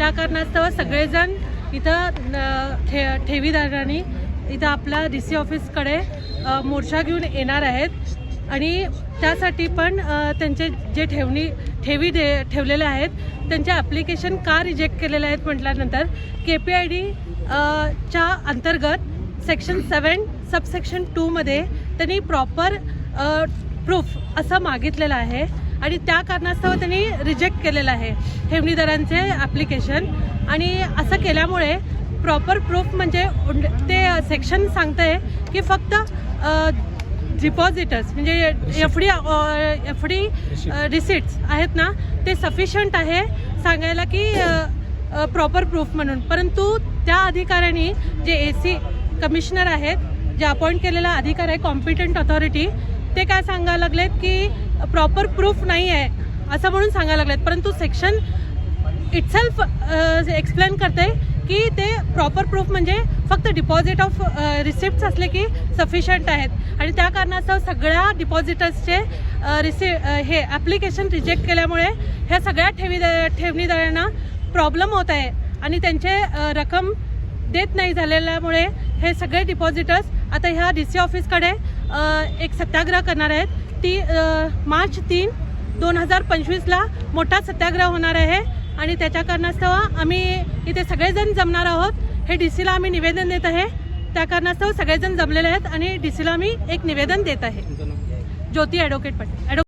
त्या कारणास्तव सगळेजण इथं ठे ठेवीदारांनी इथं आपला डी सी ऑफिसकडे मोर्चा घेऊन येणार आहेत. आणि त्यासाठी पण त्यांचे जे ठेवणी ठेवी दे ठेवलेले आहेत त्यांचे ॲप्लिकेशन का रिजेक्ट केलेले आहेत म्हटल्यानंतर के पी आय डी च्या अंतर्गत सेक्शन सेवन सबसेक्शन टूमध्ये त्यांनी प्रॉपर प्रूफ असं मागितलेलं आहे. आणि त्या कारणास्तव त्यांनी रिजेक्ट केलेलं आहे ठेवणीदारांचे ॲप्लिकेशन आणि असं केल्यामुळे प्रॉपर प्रूफ म्हणजे ते सेक्शन सांगतंय की फक्त डिपॉझिटर्स म्हणजे F D F D receipts आहेत ना ते सफिशियंट आहे सांगायला की प्रॉपर प्रूफ म्हणून. परंतु त्या अधिकाऱ्यांनी जे ए सी कमिशनर आहेत जे अपॉइंट केलेला अधिकार आहे कॉम्पिटंट ऑथॉरिटी ते काय सांगायला लागलेत की प्रॉपर प्रूफ नाही आहे असं म्हणून सांगायला लागलेत. परंतु सेक्शन इटसेल्फ एक्सप्लेन करते की ते प्रॉपर प्रूफ म्हणजे फक्त डिपॉझिट ऑफ रिसिप्ट असले की सफिशियंट आहेत. आणि त्या कारणास्तव सगळ्या डिपॉझिटर्सचे रिसि हे ॲप्लिकेशन रिजेक्ट केल्यामुळे ह्या सगळ्या ठेवी ठेवणीदारांना प्रॉब्लेम होत आहे. आणि त्यांचे रक्कम देत नाही झालेल्यामुळे हे सगळे डिपॉझिटर्स आता ह्या डी सी ऑफिसकडे एक सत्याग्रह करणार आहेत. ती मार्च तीन दोन हजार पंचवीसला मोठा सत्याग्रह होणार आहे आणि त्याच्या कारणास्तव आम्ही इथे सगळेजण जमणार आहोत. हे डी सीला आम्ही निवेदन देत आहे. त्या कारणास्तव सगळेजण जमलेले आहेत आणि डी सीला आम्ही एक निवेदन देत आहे. ज्योती ॲडव्होकेट पटेल.